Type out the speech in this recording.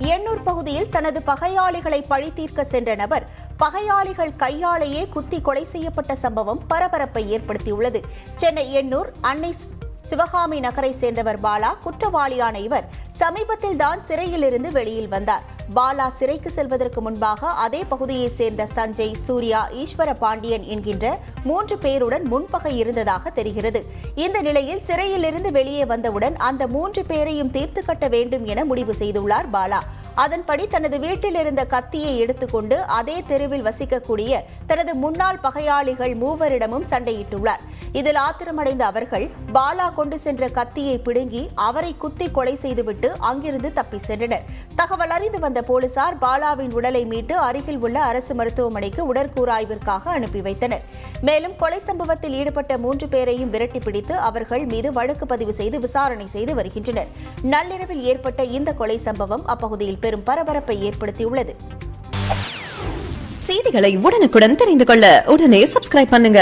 எண்ணூர் பகுதியில் தனது பகையாளிகளை பழித்தீர்க்க சென்ற நபர் பகையாளிகள் கையாலேயே குத்தி கொலை செய்யப்பட்ட சம்பவம் பரபரப்பை ஏற்படுத்தியுள்ளது. சென்னை எண்ணூர் அன்னை சிவகாமி நகரை சேர்ந்தவர் பாலா குற்றவாளியான இவர் சமீபத்தில் தான் சிறையில் இருந்து வெளியில் வந்தார். பாலா சிறைக்கு செல்வதற்கு முன்பாக அதே பகுதியைச் சேர்ந்த சஞ்சய் சூர்யா ஈஸ்வர பாண்டியன் என்கின்ற மூன்று பேருடன் முன்பகை இருந்ததாக தெரிகிறது. இந்த நிலையில் சிறையிலிருந்து வெளியே வந்தவுடன் அந்த மூன்று பேரையும் தீர்த்து கட்ட வேண்டும் என முடிவு செய்துள்ளார் பாலா. அதன்படி தனது வீட்டில் இருந்த கத்தியை எடுத்துக்கொண்டு அதே தெருவில் வசிக்கக்கூடிய தனது முன்னாள் பகையாளிகள் மூவரிடமும் சண்டையிட்டுள்ளார். இதில் ஆத்திரமடைந்த அவர்கள் பாலா கொண்டு சென்ற கத்தியை பிடுங்கி அவரை குத்தி கொலை செய்துவிட்டு அங்கிருந்து தப்பி சென்றனர். தகவல் அறிந்து வந்த போலீசார் பாலாவின் உடலை மீட்டு அருகில் உள்ள அரசு மருத்துவமனைக்கு உடற்கூறாய்விற்காக அனுப்பி வைத்தனர். மேலும் கொலை சம்பவத்தில் ஈடுபட்ட மூன்று பேரையும் விரட்டி பிடித்து அவர்கள் மீது வழக்கு பதிவு செய்து விசாரணை செய்து வருகின்றனர். நள்ளிரவில் ஏற்பட்ட இந்த கொலை சம்பவம் அப்பகுதியில் பெரும் பரபரப்பை ஏற்படுத்தியுள்ளது. செய்திகளை உடனுக்குடன் தெரிந்து கொள்ள உடனே சப்ஸ்கிரைப் பண்ணுங்க.